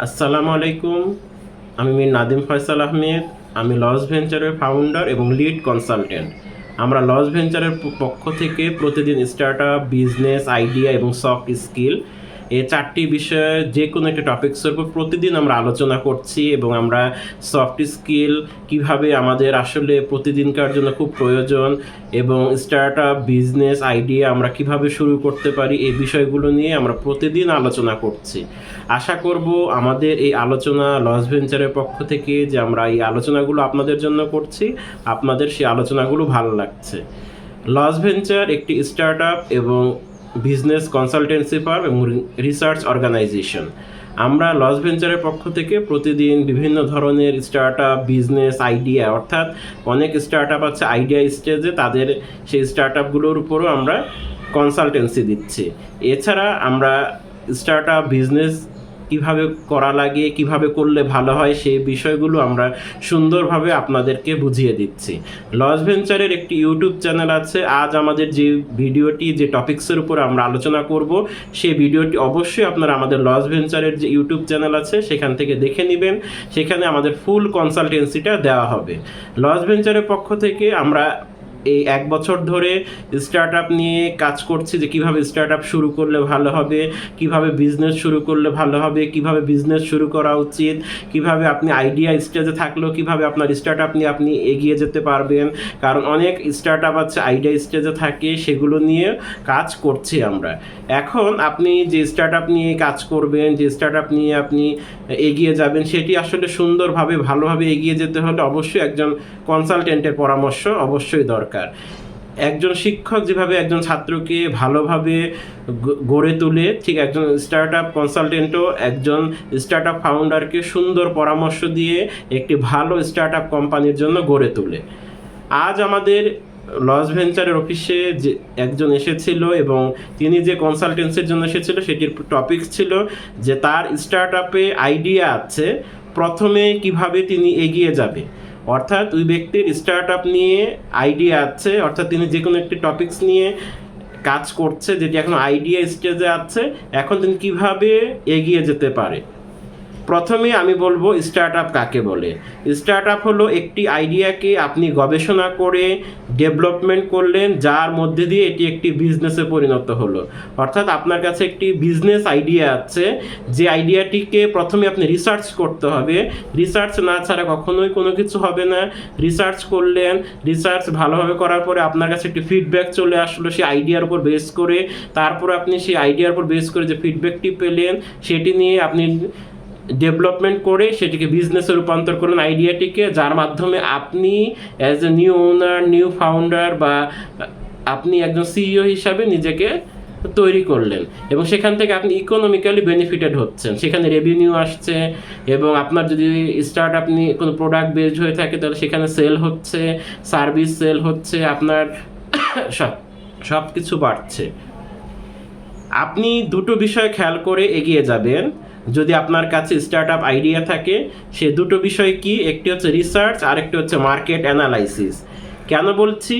আসসালামু আলাইকুম। আমি নাদিম ফয়সাল আহমেদ। আমি লস ভেঞ্চারের ফাউন্ডার এবং লিড কনসালটেন্ট আমরা লস ভেঞ্চারের পক্ষ থেকে প্রতিদিন স্টার্ট আপ বিজনেস আইডিয়া এবং সফট স্কিল এই চারটি বিষয়ে যে কোনো একটা টপিক্সের উপর প্রতিদিন আমরা আলোচনা করছি এবং আমরা সফট স্কিল কীভাবে আমাদের আসলে প্রতিদিনকার জন্য খুব প্রয়োজন এবং স্টার্ট আপ বিজনেস আইডিয়া আমরা কীভাবে শুরু করতে পারি, এই বিষয়গুলো নিয়ে আমরা প্রতিদিন আলোচনা করছি। আশা করব আমাদের এই আলোচনা লস ভেঞ্চারের পক্ষ থেকে যে আমরা এই আলোচনাগুলো আপনাদের জন্য করছি, আপনাদের সেই আলোচনাগুলো ভালো লাগছে। লস ভেঞ্চার একটি স্টার্ট আপ এবং বিজনেস কনসালটেন্সি ফার্ম এবং রিসার্চ অর্গানাইজেশন। আমরা লস ভেঞ্চারের পক্ষ থেকে প্রতিদিন বিভিন্ন ধরনের স্টার্ট আপ বিজনেস, আইডিয়া, অর্থাৎ অনেক স্টার্ট আপ আছে আইডিয়া স্টেজে তাদের সেই স্টার্ট আপগুলোর উপরও আমরা কনসালটেন্সি দিচ্ছি। এছাড়া আমরা স্টার্ট আপ বিজনেস কীভাবে করা লাগে কীভাবে করলে ভালো হয়, সেই বিষয়গুলো আমরা সুন্দরভাবে আপনাদেরকে বুঝিয়ে দিচ্ছি। লস ভেঞ্চারের একটি ইউটিউব চ্যানেল আছে। আজ আমাদের যে ভিডিওটি, যে টপিক্সের উপর আমরা আলোচনা করব, সেই ভিডিওটি অবশ্যই আপনারা আমাদের লস ভেঞ্চারের যে ইউটিউব চ্যানেল আছে, সেখান থেকে দেখে নেবেন। সেখানে আমাদের ফুল কনসালটেন্সিটা দেওয়া হবে। লস ভেঞ্চারের পক্ষ থেকে আমরা এই এক বছর ধরে স্টার্ট আপ নিয়ে কাজ করছি যে কীভাবে স্টার্ট আপ শুরু করলে ভালো হবে, কীভাবে বিজনেস শুরু করলে ভালো হবে, কীভাবে বিজনেস শুরু করা উচিত, কীভাবে আপনি আইডিয়া স্টেজে থাকলেও কীভাবে আপনার স্টার্ট আপ নিয়ে আপনি এগিয়ে যেতে পারবেন। কারণ অনেক স্টার্ট আপ আছে আইডিয়া স্টেজে থাকে, সেগুলো নিয়ে কাজ করছি আমরা। এখন আপনি যে স্টার্ট আপ নিয়ে কাজ করবেন, যে স্টার্ট আপ নিয়ে আপনি এগিয়ে যাবেন, সেটি আসলে সুন্দরভাবে, ভালোভাবে এগিয়ে যেতে হলে অবশ্যই একজন কনসালটেন্টের পরামর্শ অবশ্যই দরকার। একজন শিক্ষক যেভাবে একজন ছাত্রকে ভালোভাবে গড়ে তোলে, ঠিক একজন স্টার্ট আপ কনসালটেন্টও একজন স্টার্ট আপ ফাউন্ডারকে সুন্দর পরামর্শ দিয়ে একটি ভালো স্টার্ট আপ কোম্পানির জন্য গড়ে তোলে। আজ আমাদের লস ভেঞ্চারের অফিসে যে একজন এসেছিল এবং তিনি যে কনসালটেন্সির জন্য এসেছিল, সেটির টপিক ছিল যে তার স্টার্ট আপে আইডিয়া আছে, প্রথমে কীভাবে তিনি এগিয়ে যাবে। অর্থাৎ ওই ব্যক্তির স্টার্ট আপ নিয়ে আইডিয়া আছে, অর্থাৎ তিনি যে কোনো একটি টপিক্স নিয়ে কাজ করছে, যেটি এখন আইডিয়া স্টেজে আছে, এখন তিনি কীভাবে এগিয়ে যেতে পারে? প্রথমে আমি বলব স্টার্ট আপ কাকে বলে? স্টার্ট আপ হলো একটি আইডিয়াকে আপনি গবেষণা করে ডেভেলপমেন্ট করলেন, যার মধ্যে দিয়ে এটি একটি বিজনেসে পরিণত হলো। অর্থাৎ আপনার কাছে একটি বিজনেস আইডিয়া আছে, যে আইডিয়াটিকে প্রথমে আপনি রিসার্চ করতে হবে। রিসার্চ না ছাড়া কখনোই কোনো কিছু হবে না। রিসার্চ করলেন রিসার্চ ভালোভাবে করার পরে আপনার কাছে একটি ফিডব্যাক চলে আসলো সেই আইডিয়ার উপর বেস করে। তারপর আপনি সেই আইডিয়ার উপর বেস করে যে ফিডব্যাকটি পেলেন, সেটি নিয়ে আপনি ডেভেলপমেন্ট করে সেটিকে বিজনেসে রূপান্তর করুন আইডিয়াটিকে, যার মাধ্যমে আপনি as a new owner new founder বা আপনি একজন সিইও হিসাবে নিজেকে তৈরি করলেন। এবং সেখান থেকে আপনি ইকোনমিক্যালি বেনিফিটেড হচ্ছেন। সেখানে রেভিনিউ আসছে এবং আপনার যদি স্টার্ট আপনি কোনো প্রোডাক্ট বেসড হয়ে থাকে, তাহলে সেখানে সেল হচ্ছে সার্ভিস সেল হচ্ছে, আপনার সব সব কিছু বাড়ছে। আপনি দুটো বিষয় খেয়াল করে এগিয়ে যাবেন। যদি আপনার কাছে স্টার্ট আপ আইডিয়া থাকে, সে দুটো বিষয় কি? একটি হচ্ছে রিসার্চ আর একটি হচ্ছে মার্কেট অ্যানালাইসিস কেন বলছি?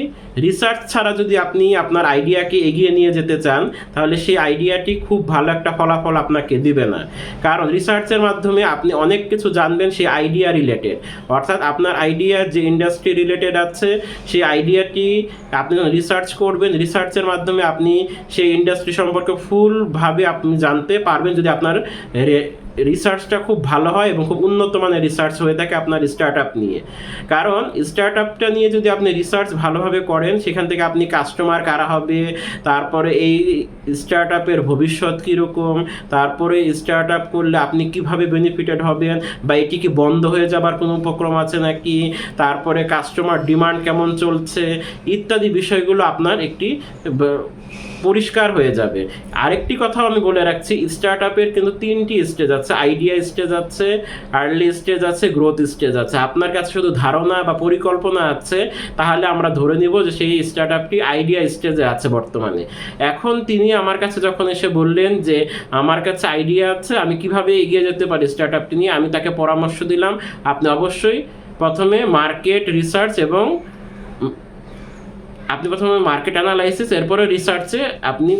রিসার্চ ছাড়া যদি আপনি আপনার আইডিয়াকে এগিয়ে নিয়ে যেতে চান, তাহলে সেই আইডিয়াটি খুব ভালো একটা ফলাফল আপনাকে দিবে না। কারণ রিসার্চের মাধ্যমে আপনি অনেক কিছু জানবেন সেই আইডিয়া রিলেটেড অর্থাৎ আপনার আইডিয়া যে ইন্ডাস্ট্রি রিলেটেড আছে, সেই আইডিয়াটি আপনি রিসার্চ করবেন রিসার্চের মাধ্যমে আপনি সেই ইন্ডাস্ট্রি সম্পর্কে ফুলভাবে আপনি জানতে পারবেন যদি আপনার রিসার্চটা খুব ভালো হয় এবং খুব উন্নত মানের রিসার্চ হয়ে থাকে আপনার স্টার্ট আপ নিয়ে। কারণ স্টার্ট আপটা নিয়ে যদি আপনি রিসার্চ ভালোভাবে করেন, সেখান থেকে আপনি কাস্টমার কারা হবে, তারপরে এই স্টার্ট আপের ভবিষ্যৎ কীরকম, তারপরে স্টার্ট আপ করলে আপনি কীভাবে বেনিফিটেড হবেন, বা এটি কি বন্ধ হয়ে যাবার কোনো উপক্রম আছে নাকি, তারপরে কাস্টমার ডিমান্ড কেমন চলছে, ইত্যাদি বিষয়গুলো আপনার একটি পরিষ্কার হয়ে যাবে। আরেকটি কথাও আমি বলে রাখছি স্টার্ট আপের কিন্তু তিনটি স্টেজ আছে। আইডিয়া স্টেজ আছে আর্লি স্টেজ আছে গ্রোথ স্টেজ আছে। আপনার কাছে শুধু ধারণা বা পরিকল্পনা আছে, তাহলে আমরা ধরে নিব যে সেই স্টার্ট আপটি আইডিয়া স্টেজে আছে বর্তমানে। এখন তিনি আমার কাছে যখন এসে বললেন যে, আমার কাছে আইডিয়া আছে, আমি কীভাবে এগিয়ে যেতে পারি স্টার্ট আপটি নিয়ে? আমি তাকে পরামর্শ দিলাম, আপনি অবশ্যই প্রথমে মার্কেট রিসার্চ এবং আপনি প্রথমে মার্কেট অ্যানালাইসিস এরপরে রিসার্চে আপনি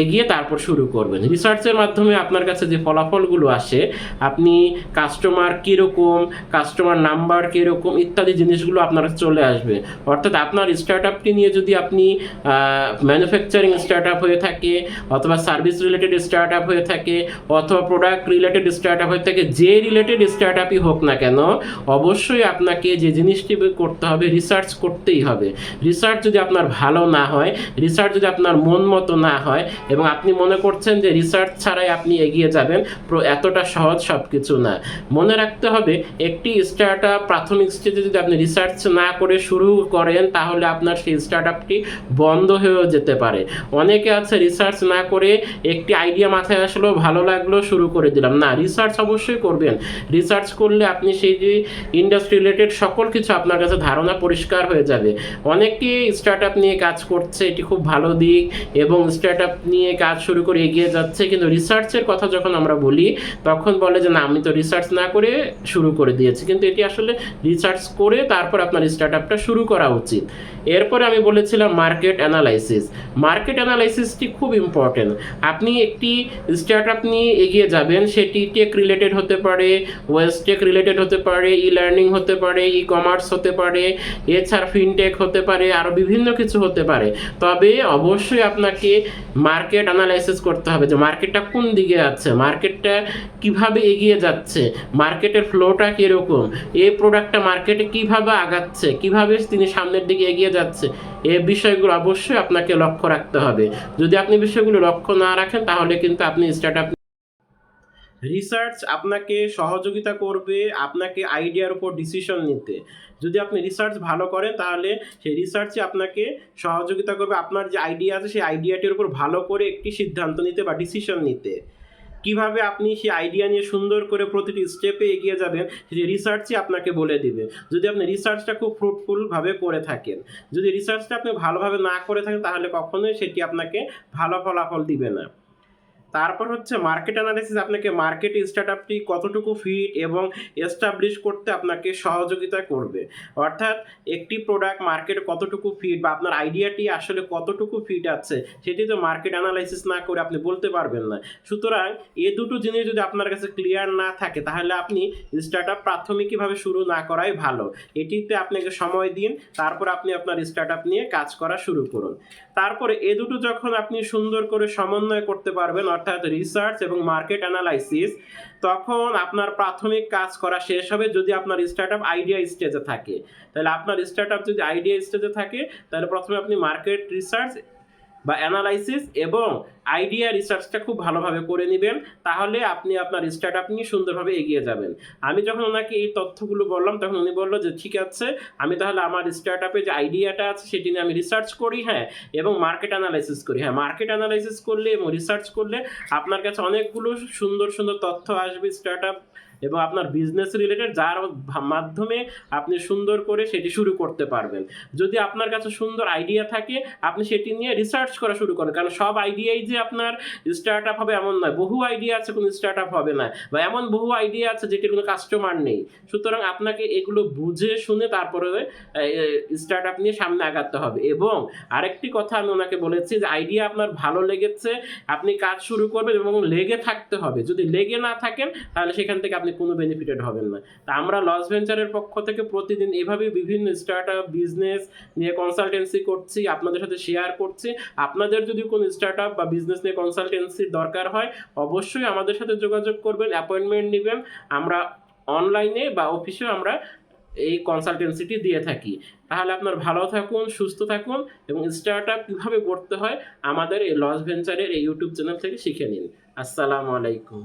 এগিয়ে তারপর শুরু করবেন। রিসার্চের মাধ্যমে আপনার কাছে যে ফলাফলগুলো আসে, আপনি কাস্টমার কীরকম কাস্টমার নাম্বার কীরকম ইত্যাদি জিনিসগুলো আপনার চলে আসবে। অর্থাৎ আপনার স্টার্ট আপটি নিয়ে যদি আপনি ম্যানুফ্যাকচারিং স্টার্ট আপ হয়ে থাকে, অথবা সার্ভিস রিলেটেড স্টার্ট আপ হয়ে থাকে, অথবা প্রোডাক্ট রিলেটেড স্টার্ট আপ হয়ে থাকে, যে রিলেটেড স্টার্ট আপই হোক না কেন, অবশ্যই আপনাকে যে জিনিসটি করতে হবে রিসার্চ করতেই হবে। রিসার্চ যদি আপনার ভালো না হয় রিসার্চ যদি আপনার মন মতো না হয় এবং আপনি মনে করছেন যে রিসার্চ ছাড়াই আপনি এগিয়ে যাবেন এতটা সহজ সব কিছু না। মনে রাখতে হবে, একটি স্টার্ট আপ প্রাথমিক স্টেজে যদি আপনি রিসার্চ না করে শুরু করেন, তাহলে আপনার সেই স্টার্ট আপটি বন্ধ হয়েও যেতে পারে। অনেকে আছে রিসার্চ না করে একটি আইডিয়া মাথায় আসলো, ভালো লাগল, শুরু করে দিলাম। না রিসার্চ অবশ্যই করবেন। রিসার্চ করলে আপনি সেই যে ইন্ডাস্ট্রি রিলেটেড সকল কিছু আপনার কাছে ধারণা পরিষ্কার হয়ে যাবে। অনেকে স্টার্ট আপ নিয়ে কাজ করছে, এটি খুব ভালো দিক এবং স্টার্ট আপ নিয়ে কাজ শুরু করে এগিয়ে যাচ্ছে। কিন্তু রিসার্চের কথা যখন আমরা বলি, তখন বলে যে, না, আমি তো রিসার্চ না করে শুরু করে দিয়েছি। কিন্তু এটি আসলে রিসার্চ করে তারপর আপনার স্টার্ট আপটা শুরু করা উচিত। এরপরে আমি বলেছিলাম মার্কেট অ্যানালাইসিস মার্কেট অ্যানালাইসিসটি খুব ইম্পর্টেন্ট আপনি একটি স্টার্ট আপ নিয়ে এগিয়ে যাবেন, সেটি টেক রিলেটেড হতে পারে ওয়েস্ট টেক রিলেটেড হতে পারে ই লার্নিং হতে পারে ই কমার্স হতে পারে, এছাড়া ফিনটেক হতে পারে আরও বিভিন্ন কিছু হতে পারে। তবে অবশ্যই আপনাকে মার্কেট অ্যানালাইসিস করতে হবে যে মার্কেটটা কোন দিকে আছে মার্কেটটা কীভাবে এগিয়ে যাচ্ছে মার্কেটের ফ্লোটা কীরকম, এই প্রোডাক্টটা মার্কেটে কীভাবে আগাচ্ছে, কীভাবে তিনি সামনের দিকে এগিয়ে যাচ্ছে, এই বিষয়গুলো অবশ্যই আপনাকে লক্ষ্য রাখতে হবে। যদি আপনি বিষয়গুলো লক্ষ্য না রাখেন, তাহলে কিন্তু আপনি স্টার্ট আপ রিসার্চ আপনাকে সহযোগিতা করবে, আপনাকে আইডিয়ার উপর ডিসিশন নিতে। যদি আপনি রিসার্চ ভালো করেন, তাহলে সেই রিসার্চে আপনাকে সহযোগিতা করবে, আপনার যে আইডিয়া আছে, সেই আইডিয়াটির উপর ভালো করে একটি সিদ্ধান্ত নিতে বা ডিসিশন নিতে। কীভাবে আপনি সেই আইডিয়া নিয়ে সুন্দর করে প্রতিটি স্টেপে এগিয়ে যাবেন, সেই রিসার্চই আপনাকে বলে দিবে। যদি আপনি রিসার্চটা খুব ফ্রুটফুলভাবে করে থাকেন, যদি রিসার্চটা আপনি ভালোভাবে না করে থাকেন, তাহলে কখনোই সেটি আপনাকে ভালো ফলাফল দিবে না। তারপর হচ্ছে মার্কেট অ্যানালিসিস আপনাকে মার্কেট স্টার্টআপটি কতটুকু ফিট এবং এস্টাবলিশ করতে আপনাকে সহযোগিতা করবে। অর্থাৎ একটি প্রোডাক্ট মার্কেট কতটুকু ফিট বা আপনার আইডিয়াটি আসলে কতটুকু ফিট আছে, সেটি তো মার্কেট অ্যানালাইসিস না করে আপনি বলতে পারবেন না। সুতরাং এ দুটো জিনিস যদি আপনার কাছে ক্লিয়ার না থাকে, তাহলে আপনি স্টার্টআপ প্রাথমিকভাবে শুরু না করাই ভালো। এটিতে আপনাকে সময় দিন, তারপর আপনি আপনার স্টার্টআপ নিয়ে কাজ করা শুরু করুন। তারপরে এ দুটো যখন আপনি সুন্দর করে সমন্বয় করতে পারবেন অর্থাৎ রিসার্চ এবং মার্কেট অ্যানালাইসিস তখন আপনার প্রাথমিক কাজ করা শেষ হবে যদি আপনার স্টার্ট আপ আইডিয়া স্টেজে থাকে। তাহলে আপনার স্টার্ট আপ যদি আইডিয়া স্টেজে থাকে, তাহলে প্রথমে আপনি মার্কেট রিসার্চ বা অ্যানালাইসিস এবং আইডিয়া রিসার্চটা খুব ভালোভাবে করে নেবেন, তাহলে আপনি আপনার স্টার্টআপ নিয়ে সুন্দরভাবে এগিয়ে যাবেন। আমি যখন ওনাকে এই তথ্যগুলো বললাম, তখন উনি বলল যে, ঠিক আছে, আমি তাহলে আমার স্টার্ট আপে যে আইডিয়াটা আছে, সেটি নিয়ে আমি রিসার্চ করি হ্যাঁ এবং মার্কেট অ্যানালাইসিস করি। হ্যাঁ মার্কেট অ্যানালাইসিস করলে এবং রিসার্চ করলে আপনার কাছে অনেকগুলো সুন্দর সুন্দর তথ্য আসবে স্টার্টআপ এবং আপনার বিজনেস রিলেটেড যার মাধ্যমে আপনি সুন্দর করে সেটি শুরু করতে পারবেন। যদি আপনার কাছে সুন্দর আইডিয়া থাকে, আপনি সেটি নিয়ে রিসার্চ করা শুরু করেন। কারণ সব আইডিয়াই যে আপনার স্টার্ট আপ হবে এমন নয়। বহু আইডিয়া আছে, কোনো স্টার্ট আপ হবে না। বা এমন বহু আইডিয়া আছে যেটির কোনো কাস্টমার নেই। সুতরাং আপনাকে এগুলো বুঝে শুনে তারপরে স্টার্ট আপ নিয়ে সামনে আগাতে হবে। এবং আরেকটি কথা আমি ওনাকে বলেছি যে আইডিয়া আপনার ভালো লেগেছে, আপনি কাজ শুরু করবেন এবং লেগে থাকতে হবে। যদি লেগে না থাকেন, তাহলে সেখান থেকে আপনি কোনো বেনিফিটেড হবেন না। তা আমরা লস ভেঞ্চারের পক্ষ থেকে প্রতিদিন এভাবে বিভিন্ন স্টার্ট আপ বিজনেস নিয়ে কনসালটেন্সি করছি, আপনাদের সাথে শেয়ার করছি। আপনাদের যদি কোনো স্টার্ট আপ বা বিজনেস নিয়ে কনসালটেন্সির দরকার হয়, অবশ্যই আমাদের সাথে যোগাযোগ করবেন অ্যাপয়েন্টমেন্ট নেবেন। আমরা অনলাইনে বা অফিসেও আমরা এই কনসালটেন্সিটি দিয়ে থাকি। তাহলে আপনার ভালো থাকুন, সুস্থ থাকুন এবং স্টার্ট আপ কীভাবে করতে হয়, আমাদের এই লস ভেঞ্চারের এই ইউটিউব চ্যানেল থেকে শিখে নিন। আসসালামু আলাইকুম।